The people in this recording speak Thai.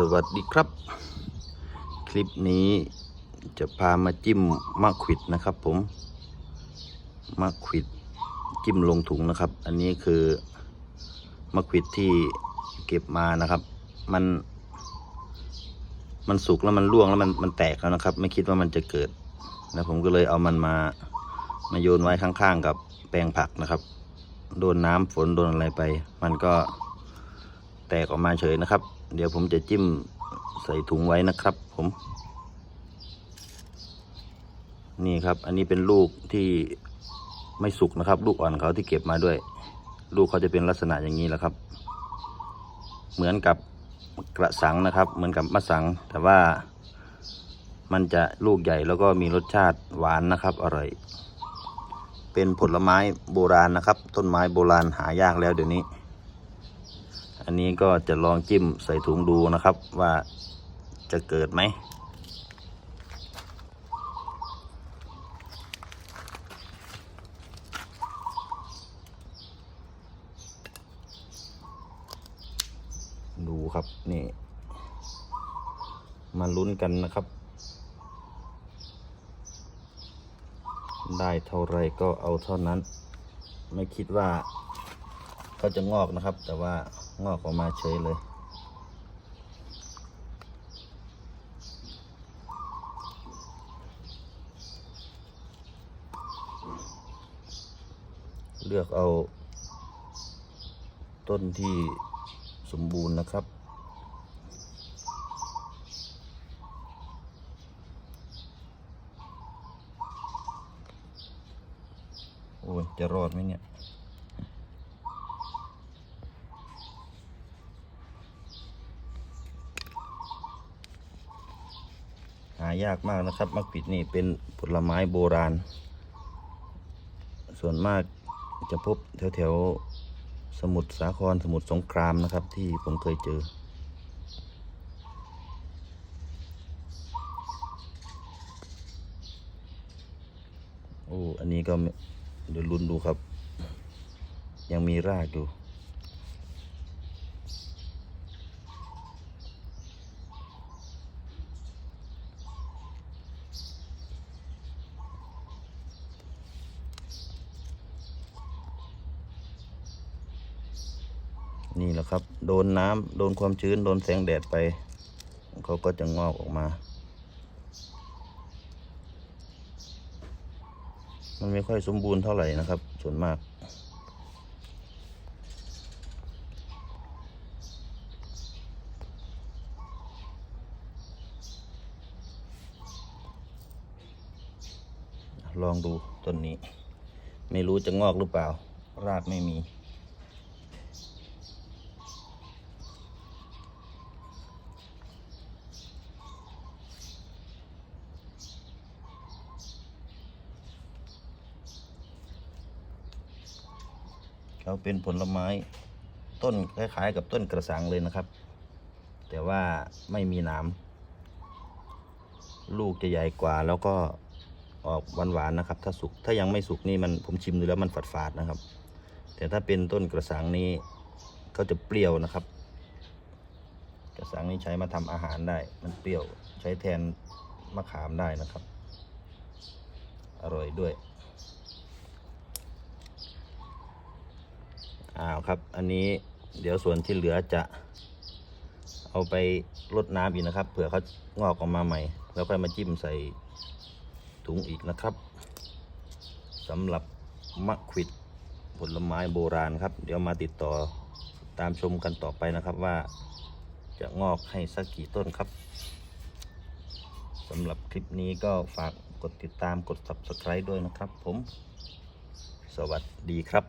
สวัสดีครับ คลิปนี้จะพามาจิ้มมะขวิดนะครับ ผมมะขวิดจิ้มลงถุงนะครับ อันนี้คือมะขวิดที่เก็บมานะครับ มัน มันสุกแล้วมันร่วงแล้วมันมันแตกแล้วนะครับ ไม่คิดว่ามันจะเกิดแล้วผมก็เลยเอามันมามาโยนไว้ข้างๆ กับแปลงผักนะครับ โดนน้ำฝนโดนอะไรไป มันก็แตกออกมาเฉยนะครับ เดี๋ยวผมจะจิ้มใส่ถุงไว้นะครับผม นี่ครับ อันนี้เป็นลูกที่ไม่สุกนะครับ ลูกอ่อนเขาที่เก็บมาด้วย ลูกเขาจะเป็นลักษณะอย่างนี้แหละครับ เหมือนกับกระสังนะครับ เหมือนกับมะสัง แต่ว่ามันจะลูกใหญ่แล้วก็มีรสชาติหวานนะครับ อร่อย เป็นผลไม้โบราณนะครับ ต้นไม้โบราณหายากแล้วเดี๋ยวนี้ อันนี้ก็จะลองจิ้มใส่ถุงดูนะครับว่าจะเกิดไหม ดูครับนี่ มาลุ้นกันนะครับ ได้เท่าไรก็เอาเท่านั้น ไม่คิดว่าเขาจะงอกนะครับ แต่ว่า งอกออกมาเฉยเลยเลือกเอา ต้นที่สมบูรณ์นะครับ โอ้ย จะรอดไหมเนี่ย หายากมากนะครับมะกวิดนี่เป็นผลไม้โบราณ ส่วนมากจะพบแถวแถวๆสมุทรสาครสมุทรสงครามนะครับ ที่ผมเคยเจอ โอ้ อันนี้ก็เดี๋ยวลุ้นดูครับ ยังมีรากอยู่ นี่แหละครับ โดนน้ำโดนความชื้น โดนแสงแดดไป เขาก็จะงอกออกมา มันไม่ค่อยสมบูรณ์เท่าไหร่นะครับ ส่วนมากลองดูต้นนี้ ไม่รู้จะงอกหรือเปล่า รากไม่มี เขาเป็นผลไม้ต้นคล้ายๆ กับต้นกระสังเลยนะครับ แต่ว่าไม่มีหนามลูกจะใหญ่กว่าแล้วก็ออกหวานๆนะครับ ถ้าสุกถ้ายังไม่สุกนี่มันผมชิมดูแล้วมันฝาดๆนะครับ แต่ถ้าเป็นต้นกระสังนี้ก็จะเปรี้ยวนะครับ กระสังนี้ใช้มาทำอาหารได้ มันเปรี้ยวใช้แทนมะขามได้นะครับ อร่อยด้วย อ้าวครับ อันนี้เดี๋ยวส่วนที่เหลือจะ เอาไปรดน้ำอีกนะครับ เผื่อเขางอกออกมาใหม่ แล้วค่อยมาจิ้มใส่ถุงอีกนะครับสำหรับมะขวิดผลไม้โบราณครับ เดี๋ยวมาติดต่อตามชมกันต่อไปนะครับว่าจะงอกให้สักกี่ต้นครับสำหรับคลิปนี้ก็ฝากกดติดตามกด subscribe ด้วยนะครับผม สวัสดีครับ